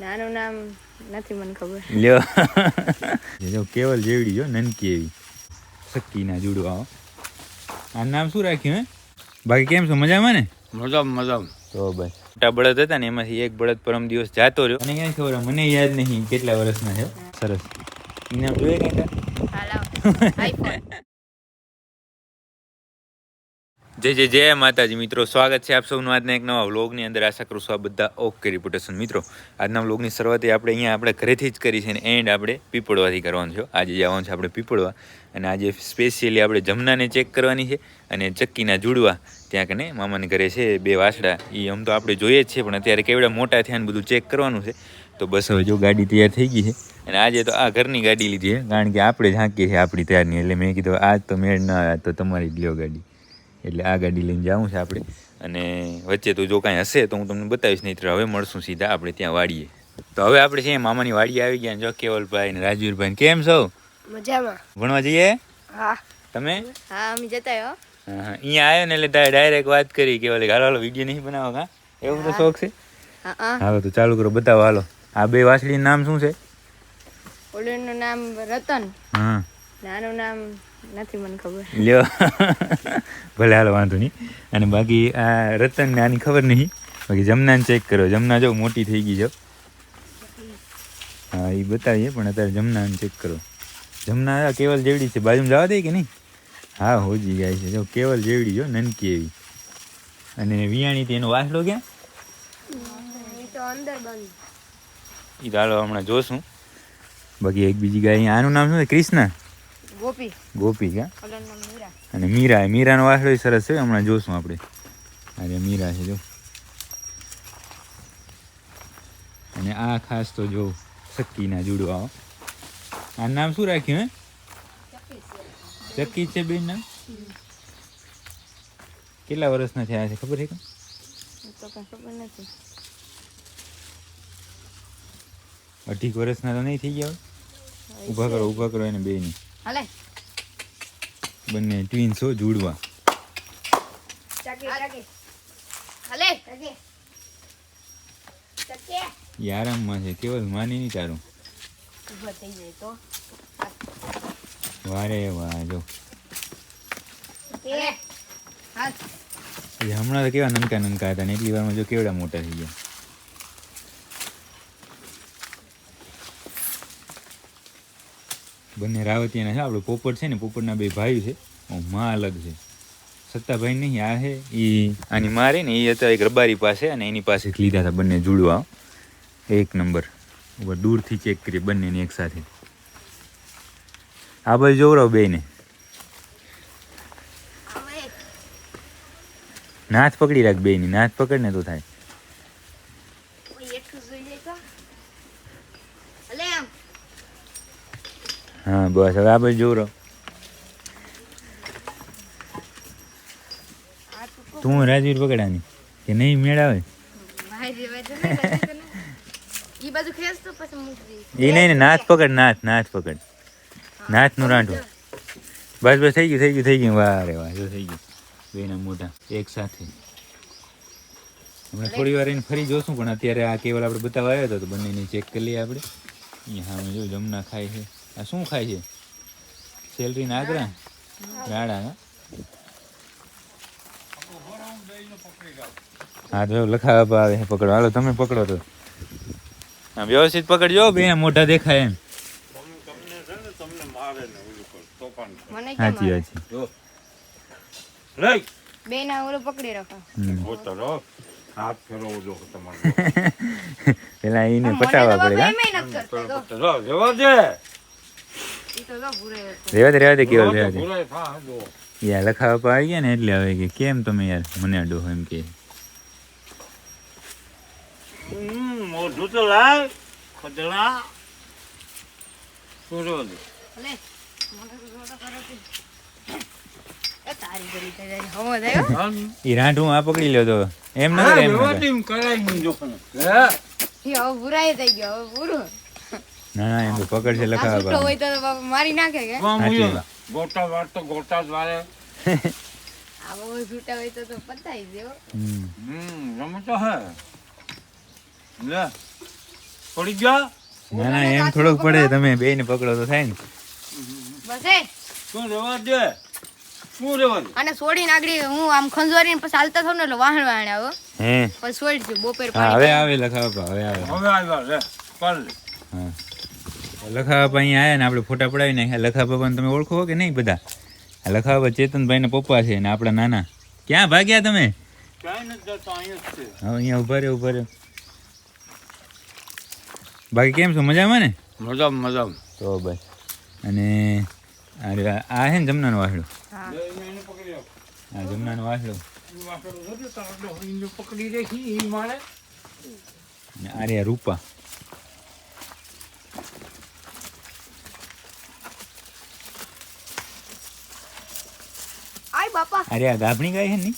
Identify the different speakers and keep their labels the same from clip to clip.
Speaker 1: નાનું નામ નથી મને ખબર.
Speaker 2: લ્યો. જો કેવલ જેવડી જો નનકી એવી. સક્કીના જુડવા આ નામ શું રાખ્યું હે? બાકી કેમ છો? મજામાં ને?
Speaker 3: મજામ મજા
Speaker 2: તો બસ. મોટા બળદ હતા ને એમાંથી એક બળદ પરમ દિવસ જાતો રહ્યો. અને ક્યાં ખબર મને યાદ નહીં કેટલા વર્ષના છે. સરસ. ઇનામ જોઈએ કાંઈ
Speaker 1: આઈફોન
Speaker 2: જય જય જય માતાજી, મિત્રો. સ્વાગત છે આપ સૌનું આજના એક નવા વ્લોગની અંદર. આશા કરું છું આ બધા ઓકે રિપોર્ટેશન. મિત્રો, આજના વ્લોગની શરૂઆત આપણે અહીંયા આપણે ઘરેથી જ કરી છે ને એન્ડ આપણે પીપળવાથી કરવાનું છે આજે જવાનું છે આપણે પીપળવા. અને આજે સ્પેશિયલી આપણે જમનાને ચેક કરવાની છે અને ચક્કીના જુડવા. ત્યાં કને મામાને ઘરે છે બે વાસડા. એ આમ તો આપણે જોઈએ જ છે, પણ અત્યારે કેવડા મોટા થયા ને બધું ચેક કરવાનું છે. તો બસ હવે જો ગાડી તૈયાર થઈ ગઈ છે. અને આજે તો આ ઘરની ગાડી લીધી છે. કારણ કે આપણે ઝાંકીએ છીએ આપણી તૈયારની. એટલે મેં કીધું આજ તો મેળ ના આવ્યા તો તમારી જ લ્યો ગાડી. એટલે આ ગાડી લઈને જવું છે આપણે. અને વચ્ચે તો જો કાંઈ હશે તો હું તમને બતાવીશ નહીં હવે મળશું સીધા આપણે ત્યાં વાડીએ. તો હવે આપણે છે મામાની વાડી આવી ગયા જો કેવલભાઈ ને રાજવીરભાઈ કેમ છો?
Speaker 1: મજામાં.
Speaker 2: ભણવા જઈએ?
Speaker 1: હા.
Speaker 2: તમે?
Speaker 1: હા અમે જતા હો.
Speaker 2: અહીંયા આવ્યો ને એટલે ડાયરેક્ટ વાત કરી કે ઓલે હાલો હાલો વીડિયો નહીં બનાવો કા એવું તો શોખ છે?
Speaker 1: હા
Speaker 2: હાલો તો ચાલુ કરો બતાવો હાલો. આ બે વાસળીનું નામ શું છે?
Speaker 1: ઓલુનું નામ રતન.
Speaker 2: હા.
Speaker 1: નાનું નામ નથી મને ખબર.
Speaker 2: લ્યો. ભલે હાલો વાંધો નહીં. અને બાકી આ રતનને આની ખબર નહીં. બાકી જમનાને ચેક કરો જમના જો મોટી થઈ ગઈ છે. હા એ બતાવીએ પણ અત્યારે જમનાને ચેક કરો. જમના આ કેવલ જેવડી છે. બાજુમાં જવા દે કે નહીં? હા હોજી ગાય છે. જો કેવલ જેવડી જો નનકી એવી. અને વિયાણી તેનો વાસડો ક્યાં?
Speaker 1: એ તો
Speaker 2: હાલો હમણાં જોશું. બાકી એક બીજી ગાય આનું નામ શું છે? કૃષ્ણા
Speaker 1: ગોપી.
Speaker 2: ગોપી ક્યાં
Speaker 1: મીરા.
Speaker 2: અને મીરા મીરાનો વાસડો સરસ છે હમણાં જોશું આપણે. અરે મીરા છે જો. અને આ ખાસ તો જો સક્કીના જુડવા આ નામ શું રાખ્યું હે? ચક્કી છે બેન નામ? કેટલા વર્ષના થયા છે ખબર છે
Speaker 1: ખબર નથી.
Speaker 2: અઢીક વર્ષના તો નહીં થઈ ગયા? ઊભા કરો ઊભા કરો એને બેની
Speaker 1: હાલે.
Speaker 2: બંને ટ્વિન્સ જોડવા.
Speaker 1: હાલે.
Speaker 2: આરામમાં છે કેવલ માની નહીં તારું. વારે વાહ જો. હમણાં તો કેવા નનકા નનકા હતા ને એટલી વારમાં જો કેવડા મોટા થઈ ગયા. બંને રાવતિયાના છે. આપણો પોપટ છે ને પોપટના બે ભાઈ છે. માં અલગ છે. સત્તાભાઈ નહીં આ છે. એ આની માં રહી ને એ હતા એક રબારી પાસે અને એની પાસે લીધા હતા બંને જુડવા. એક નંબર. ઉપર દૂરથી ચેક કરી બંનેને એક સાથે. આ બાજુ જોવરાવ બેને નાથ પકડી રાખ બેની નાથ પકડને તો થાય
Speaker 1: કોઈ એટલું જોઈ જાય તો હાલે આમ
Speaker 2: હા બસ હવે આ બાજુ જોવરો
Speaker 1: તું
Speaker 2: રાજવીર પકડાની કે નહીં મેળાવે. એ નહીં નાથ પકડ નાથ નાથ પકડ. નાથનું રાંઢું બસ બસ થઈ ગયું થઈ ગયું થઈ ગયું. વાહ રે વાહ જો થઈ ગયું. બેના મોટા એક સાથે. હમણાં થોડી વાર એને ફરી જોશું પણ અત્યારે આ કેવલ આપણે બતાવવા આવ્યો હતો તો બંનેની ચેક કરી લઈએ આપણે. અહીંયા હા જો જમના ખાય છે. આ શું ખાય છે? સેલરી નાગરા રાડા હા? તો લખાવા આવે પકડો હાલો તમે પકડો તો. હા વ્યવસ્થિત પકડજો બે મોઢા દેખાય એમ. સાચી વાત છે.
Speaker 1: બે ના ઓલું પકડી રાખો.
Speaker 3: હાથ ફેરવો જો તમારે.
Speaker 2: પેલા એને
Speaker 1: તો
Speaker 2: પડે
Speaker 3: જવા દે.
Speaker 2: રેવા દે રેવા દે કેવલ રેવા દે.
Speaker 3: ભૂલાય થા જો
Speaker 2: યાર લખાવા પર આવી ગયા ને એટલે હવે કે કેમ તમે યાર મને અડો એમ કે.
Speaker 3: મોઢું તો ખદડા પૂરો દે
Speaker 1: હો.
Speaker 2: આ પકડી લ્યો તો. એમ નથી એમ ન કરે.
Speaker 3: નહીં જો પણ હે?
Speaker 1: ઈ હવે ભૂરાય થઈ ગયો હવે પૂરું
Speaker 2: ના ના એમ તો પકડ છે
Speaker 1: આ
Speaker 2: લખાવા
Speaker 1: હોય તો તો મારી નાખે કે?
Speaker 3: વાહ
Speaker 2: સાચી
Speaker 3: મુયો
Speaker 2: વાત.
Speaker 3: ગોટા વાર તો ગોટા જ વારે.
Speaker 1: આવો છૂટા હોય તો તો પતાઈ દેવો
Speaker 2: હમ.
Speaker 3: હમ હે. લે પડી ગયા?
Speaker 2: ના ના એમ થોડોક પડે તમે બે ને પકડો તો થાય ને.
Speaker 1: બસ. એ
Speaker 3: શું રેવા દે? શું રેવા
Speaker 1: અને સોડી નાગડી હું આમ ખંજવારીને પછી હાલતા થાવ ને એટલે વાહણ વાહણ આવો.
Speaker 2: હે.
Speaker 1: પછી સોડી બપોર
Speaker 2: હવે આવે લખાવા હવે આવે.
Speaker 3: હવે આવ્યા લે
Speaker 2: હા લખાવા અહીંયા આવ્યા ને આપણે ફોટા પડાવી નાખ્યા. લખા બાપાને તમે ઓળખો કે નહીં બધા? આ લખા બાપા ચેતનભાઈના પપ્પા છે ને આપણા નાના. ક્યાં ભાગ્યા તમે?
Speaker 3: અહીંયા
Speaker 2: ઊભા રહ્યો ઊભા રહ્યો બાકી કેમ છો? મજામાં ને?
Speaker 3: મજા મજા
Speaker 2: તો ભાઈ અને આ છે ને જમનાનો વાસડો
Speaker 1: હા.
Speaker 3: એને પકડી લો
Speaker 2: આ જમનાનો વાસડો
Speaker 3: વાસણો નથી તો પકડી રાખી ઈ મારે
Speaker 2: અને આ રહ્યા રૂપા.
Speaker 1: બાપા.
Speaker 2: અરે આ ગાભણી ગાય છે ને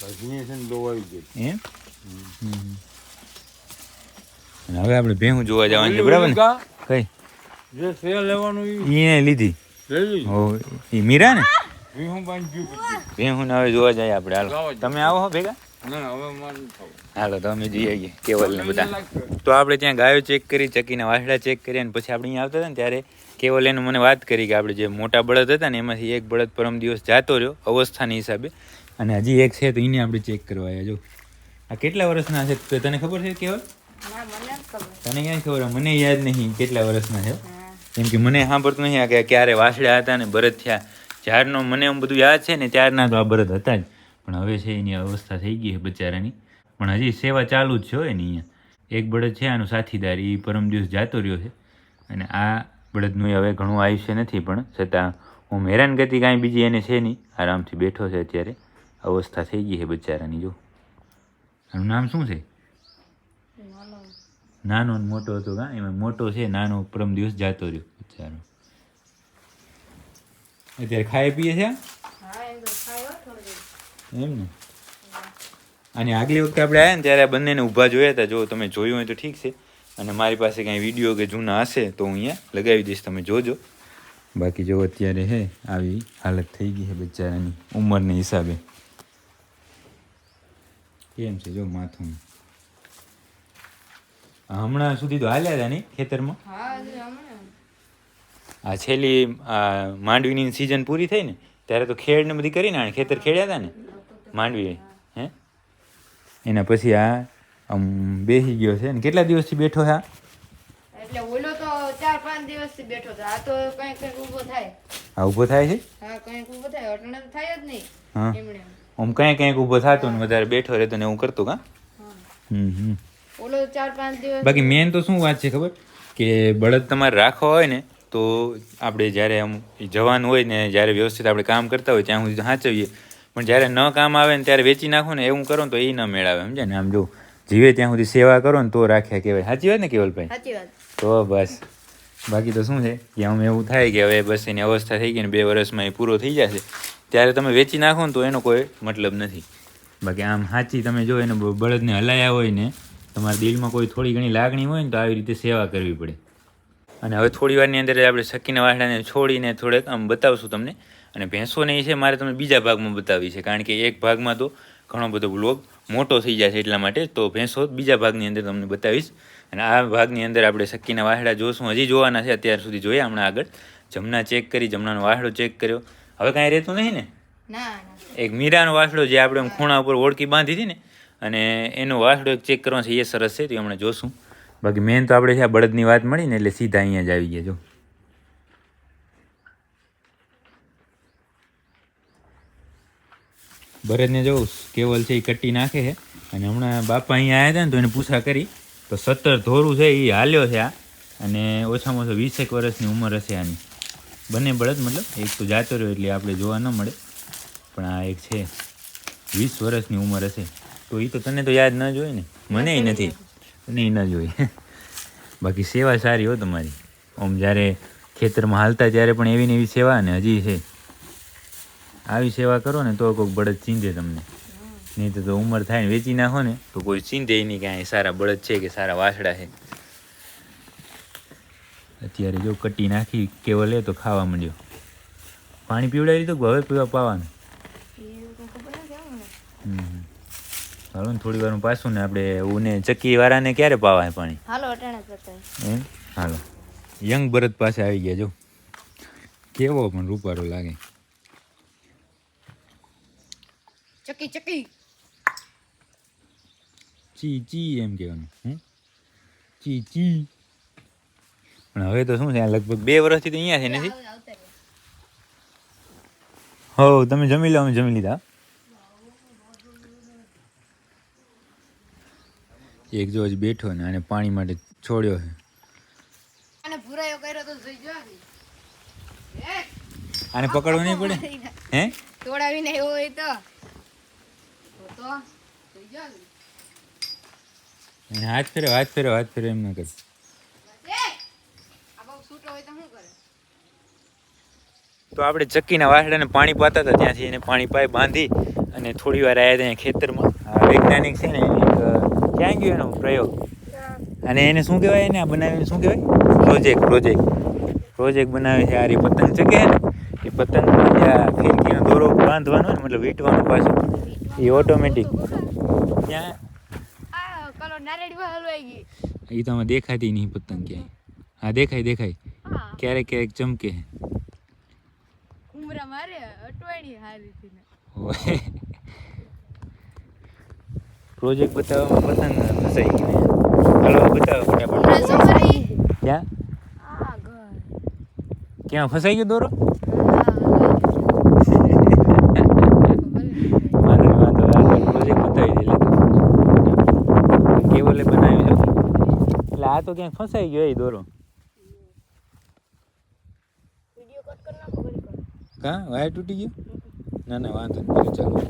Speaker 3: ગાભણી છે ને દોવાઈ ગઈ.
Speaker 2: એમ? હવે આપણે ભેહું જોવા જવાનું છે બરાબર ને? કઈ?
Speaker 3: જે સેલ લેવાનું ઈ.
Speaker 2: એને લીધી. ઓ એ મીરા ને?
Speaker 3: ભેહું હું બાંધ્યું. પછી
Speaker 2: ભેહું હવે જોવા જાય આપણે હાલો. તમે આવો હો ભેગા.
Speaker 3: ના હવે મારે નથી થવું.
Speaker 2: હાલો તો અમે જઈ આવીએ કેવલ ને બધા. તો આપણે ત્યાં ગાયો ચેક કરી ચકીને વાસડા ચેક કરી અને પછી આપણે અહીંયા આવતા હતા ને ત્યારે કેવલ એને મને વાત કરી કે આપણે જે મોટા બળદ હતા ને એમાંથી એક બળદ પરમ દિવસ જાતો રહ્યો અવસ્થાની હિસાબે. અને હજી એક છે તો એને આપણે ચેક કરવા આવ્યા. જો આ કેટલા વર્ષના છે? તો તને ખબર છે કેવલ? તને ક્યાં ખબર? મને યાદ નહીં કેટલા વર્ષના છે. કેમ કે મને સાંભળતું નહીં આ કે ક્યારે વાસડા હતા ને બળદ થયા. જ્યારનો મને એમ બધું યાદ છે ને ત્યારના તો આ બરદ હતા જ. પણ હવે છે એની અવસ્થા થઈ ગઈ છે બચારાની. પણ હજી સેવા ચાલુ જ છે એની ને અહીંયા. એક બળદ છે આનો સાથીદાર એ પરમ દિવસ જાતો રહ્યો છે. અને આ બળદનું હવે ઘણું આયુષ્ય નથી, પણ છતાં હું હેરાનગતિ કાંઈ બીજી એને છે નહીં. આરામથી બેઠો છે અત્યારે. અવસ્થા થઈ ગઈ છે બચારાની, જો. એનું નામ શું છે?
Speaker 1: નાનો
Speaker 2: મોટો હતો કા? એમાં મોટો છે, નાનો પરમ દિવસ જાતો રહ્યો બચારો. અત્યારે ખાઈ પીએ છે?
Speaker 1: એમ
Speaker 2: ને? અને આગલી વખતે આપણે આવ્યા ને ત્યારે બંનેને ઊભા જોયા હતા. જો તમે જોયું હોય તો ઠીક છે. અને મારી પાસે કાંઈ વીડિયો કે જૂના હશે તો હું અહીંયા લગાવી દઈશ તમે જોજો. બાકી જો અત્યારે હે આવી હાલત થઈ ગઈ છે બચારાની ઉંમરને હિસાબે. કેમ છે જો માથું? હમણાં સુધી તો હાલ્યા હતા નહીં ખેતરમાં? આ છેલ્લી આ માંડવીની સિઝન પૂરી થઈ ને ત્યારે તો ખેડ ને બધી કરીને ખેતર ખેડ્યા હતા ને માંડવી હે? એના પછી આ આમ બેસી ગયો છે ને. કેટલા દિવસથી બેઠો છે આ?
Speaker 1: એટલે ઓલો તો ચાર પાંચ દિવસથી બેઠો હતો આ તો કઈ કંઈક ઊભો થાય.
Speaker 2: આ ઊભો થાય છે?
Speaker 1: હા કંઈક ઊભો થાય. તો થાય જ નહીં.
Speaker 2: હા. આમ કંઈ કંઈક ઊભો થતો ને વધારે બેઠો રહેતો ને એવું કરતો કા?
Speaker 1: હા.
Speaker 2: હમ હમ.
Speaker 1: ઓલો ચાર પાંચ દિવસ
Speaker 2: બાકી મેન તો શું વાત છે ખબર? કે બળદ તમારે રાખવા હોય ને તો આપણે જ્યારે આમ જવાન હોય ને જ્યારે વ્યવસ્થિત આપણે કામ કરતા હોય ત્યાં સુધી સાચવીએ. પણ જ્યારે ન કામ આવે ને ત્યારે વેચી નાખો ને એવું કરો તો એ ન મેળાવે સમજે ને? આમ જો જીવે ત્યાં સુધી સેવા કરો ને તો રાખ્યા કહેવાય. સાચી વાત ને કેવલભાઈ?
Speaker 1: સાચી વાત.
Speaker 2: તો બસ. બાકી તો શું છે? કે આમ એવું થાય કે હવે બસ એની અવસ્થા થઈ ગઈ ને બે વર્ષમાં એ પૂરો થઈ જશે. ત્યારે તમે વેચી નાખો ને તો એનો કોઈ મતલબ નથી. બાકી આમ સાચી તમે જો એને બળદને હલાયા હોય ને તમારા દિલમાં કોઈ થોડી ઘણી લાગણી હોય ને તો આવી રીતે સેવા કરવી પડે. અને હવે થોડી વારની અંદર આપણે શકીના વાસણાને છોડીને થોડેક આમ બતાવશું તમને. અને ભેંસોને એ છે મારે તમને બીજા ભાગમાં બતાવી છે. કારણ કે એક ભાગમાં તો ઘણો બધો વ્લોગ મોટો થઈ જાય છે એટલા માટે. તો ભેંસો બીજા ભાગની અંદર તમને બતાવીશ. અને આ ભાગની અંદર આપણે શક્કીના વાહડા જોશું. હજી જોવાના છે અત્યાર સુધી જોયા હમણાં આગળ. જમના ચેક કરી જમનાનો વાહડો ચેક કર્યો. હવે કાંઈ રહેતું નહીં ને? એક મીરાનો વાસડો જે આપણે ખૂણા ઉપર ઓળખી બાંધી હતી ને અને એનો વાસડો એક ચેક કરવાનો છે એ સરસ છે તો એ હમણાં જોશું. બાકી મેન તો આપણે છે આ બળદની વાત મળી ને એટલે સીધા અહીંયા જ આવી ગયા જો. બળદને જોઉં કેવલ છે એ કટ્ટી નાખે છે. અને હમણાં બાપા અહીંયા આવ્યા હતા ને તો એને પૂછા કરી તો સત્તર ધોરું છે એ હાલ્યો છે આ. અને ઓછામાં ઓછો વીસેક વર્ષની ઉંમર હશે આની. બંને બળદ મતલબ એક તો જાતો રહ્યો એટલે આપણે જોવા ન મળે. પણ આ એક છે વીસ વર્ષની ઉંમર હશે. તો એ તો તને તો યાદ ન જોઈ ને? મને નથી. તને ન જોઈ બાકી સેવા સારી હો તમારી. આમ જ્યારે ખેતરમાં હાલતા ત્યારે પણ એવી ને એવી સેવા ને હજી છે. આવી સેવા કરો ને તો કોઈક બળદ ચીંધે તમને. નહીં તો તો ઉંમર થાય ને વેચી નાખો ને. તો કોઈ ચીંધે નહીં કે સારા બળદ છે કે સારા વાસડા છે. અત્યારે જો કટી નાખી કેવલ લે તો ખાવા માંડ્યો. પાણી પીવડાવી દીધું હવે પીવા પાવાનું. હાલો ને થોડી વાર પાછું ને આપણે ઉને ચક્કી વાળાને ક્યારે પાવાય પાણી?
Speaker 1: હાલો
Speaker 2: એમ? હાલો. યંગ ભરત પાસે આવી ગયા જો. કેવો પણ રૂપારો લાગે.
Speaker 1: ચકી ચકી.
Speaker 2: ચી ચી એમ કહેવાનું હમ ચી ચી. પણ હવે તો શું છે લગભગ બે વર્ષથી તો અહીંયા છે નથી? હો તમે જમી લો અમે જમી લીધા. એક જો હજી બેઠો ને આને પાણી માટે છોડ્યો છે.
Speaker 1: અને ભૂરાયો કર્યો તો જોઈ જો
Speaker 2: આને પકડવું નહીં પડે? હે?
Speaker 1: તોડાવી નહીં હોય તો.
Speaker 2: હાથ ફેરો હાથ ફેરો હાથ ફેરો એમ કર
Speaker 1: તો
Speaker 2: આપણે ચક્કીના વાસડાને પાણી પાતા હતા, ત્યાંથી એને પાણી પાઈ બાંધી અને થોડી વાર આવ્યા ત્યાં ખેતરમાં. વૈજ્ઞાનિક છે ને ક્યાં ગયો એનો પ્રયોગ? અને એને શું કહેવાય એને? આ બનાવીને શું કહેવાય? Project project. પ્રોજેક્ટ બનાવે છે, આ પતંગ ચકે ને, એ પતંગ ફિરકીનો દોરો બાંધવાનો મતલબ વીંટવાનો પાછો એ ઓટોમેટિક ત્યાં
Speaker 1: આ કલો નારેડી માં હલવાઈ ગઈ
Speaker 2: એ તો આમાં દેખાતી નહીં પતંગ ક્યાંય હા દેખાય દેખાય
Speaker 1: હા
Speaker 2: ક્યારેક ક્યારેક ચમકે
Speaker 1: ઉમરા મારે અટવાણી હારી થી ને
Speaker 2: પ્રોજેક્ટ બતાવવામાં પતંગ ફસાઈ ગઈ હાલો બતાવો
Speaker 1: ઉમરા સવારી
Speaker 2: ક્યાં
Speaker 1: આ ઘર
Speaker 2: ક્યાં ફસાઈ ગયો દોરો
Speaker 1: હા
Speaker 2: વાંધો નહીં, વાંધો નહીં. આગળ પ્રોજેક્ટ બતાવી દે એટલે કેવલે બનાવ્યું છે એટલે આ તો ક્યાંક ફસાઈ ગયો એ દોરો
Speaker 1: વિડિયો કટ કર નાખો ઘડી કર
Speaker 2: કાં વાયર તૂટી ગયો ના ના વાંધો નહીં ભલે ચાલો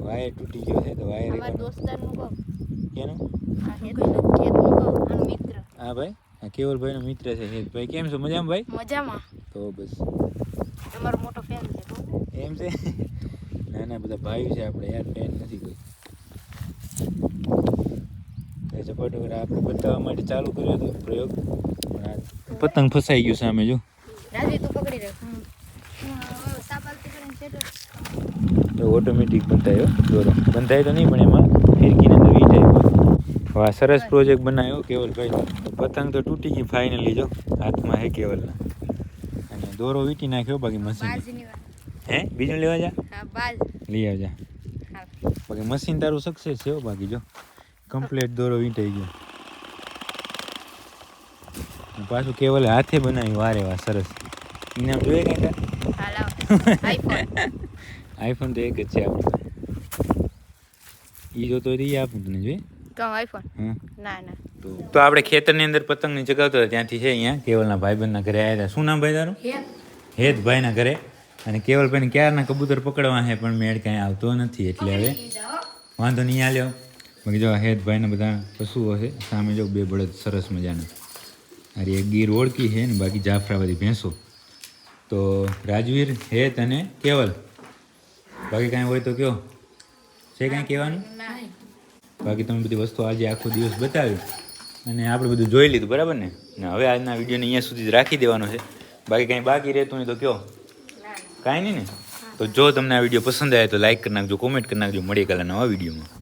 Speaker 2: વાયર તૂટી ગયો છે તો વાયર
Speaker 1: અમારા દોસ્તારનું કહો
Speaker 2: કેનો
Speaker 1: આ હેતનો ખેતનું કહો આનો મિત્ર
Speaker 2: હા ભાઈ આ કેવલભાઈનો મિત્ર છે હેતભાઈ કેમ છો મજામાં ભાઈ
Speaker 1: મજામાં
Speaker 2: તો બસ
Speaker 1: તમારો મોટો ફેન છે તો
Speaker 2: એમ છે ના ના બધા ભાઈઓ છે આપણે યાર ફ્રેન્ડ નથી કોઈ. તો ઝપટ વગર આપણે બતાવવા માટે ચાલુ કર્યો હતો પ્રયોગ. પણ પતંગ ફસાઈ ગયું સામે જો. ઓટોમેટિક બંધાયો દોરો. બંધાય તો નહીં પણ એમાં ફિરકીને નવી વીટ વાહ સરસ પ્રોજેક્ટ બનાવ્યો કેવલભાઈ પતંગ તો તૂટી ગઈ ફાઇનલી જો હાથમાં હે કેવલના. અને દોરો વીટી નાખ્યો બાકી મશીન હે? બીજું લેવા જા? લઈ આવજા. બાકી મશીન તારું સક્સેસ છે બાકી જો. કમ્પ્લીટ દોરો વીંટાઈ ગયો. પાછું કેવલે હાથે બનાવ્યું વારે વાહ સરસ. ઇનામ જોઈએ કઈ
Speaker 1: આઈફોન
Speaker 2: આઈફોન તો એક જ છે આપણે ઈ જો તો રી આપું તને જોઈએ
Speaker 1: કહો આઈફોન ના ના.
Speaker 2: તો આપણે ખેતરની અંદર પતંગની ચગાવતો હતા ત્યાંથી છે અહીંયા કેવલના ભાઈબંધના ઘરે આવ્યા હતા. શું નામ ભાઈ તારું?
Speaker 1: હેત.
Speaker 2: હેતભાઈના ઘરે. અને કેવલભાઈને ક્યારના કબૂતર પકડવા છે પણ મેળ કાંઈ આવતો નથી એટલે હવે વાંધો નહીં આલ્યો બાકી જો હેતભાઈને બધા પશુઓ છે સામે જો બે બળદ સરસ મજાના. અરે એક ગીર ઓળખી છે ને બાકી જાફરાબાદી ભેંસો. તો રાજવીર હેત અને કેવલ. બાકી કાંઈ હોય તો કયો. છે કાંઈ કહેવાનું? બાકી તમે બધી વસ્તુ આજે આખો દિવસ બતાવ્યું. અને આપણે બધું જોઈ લીધું બરાબર ને? ને હવે આજના વિડીયોને અહીંયા સુધી જ રાખી દેવાનો છે. બાકી કાંઈ બાકી રહેતું નહીં તો કયો. કાંઈ નહીં ને? તો જો તમને આ વીડિયો પસંદ આવે તો લાઈક કરી નાખજો કોમેન્ટ કરી નાખજો મળીએ કાલે નવા વિડીયોમાં.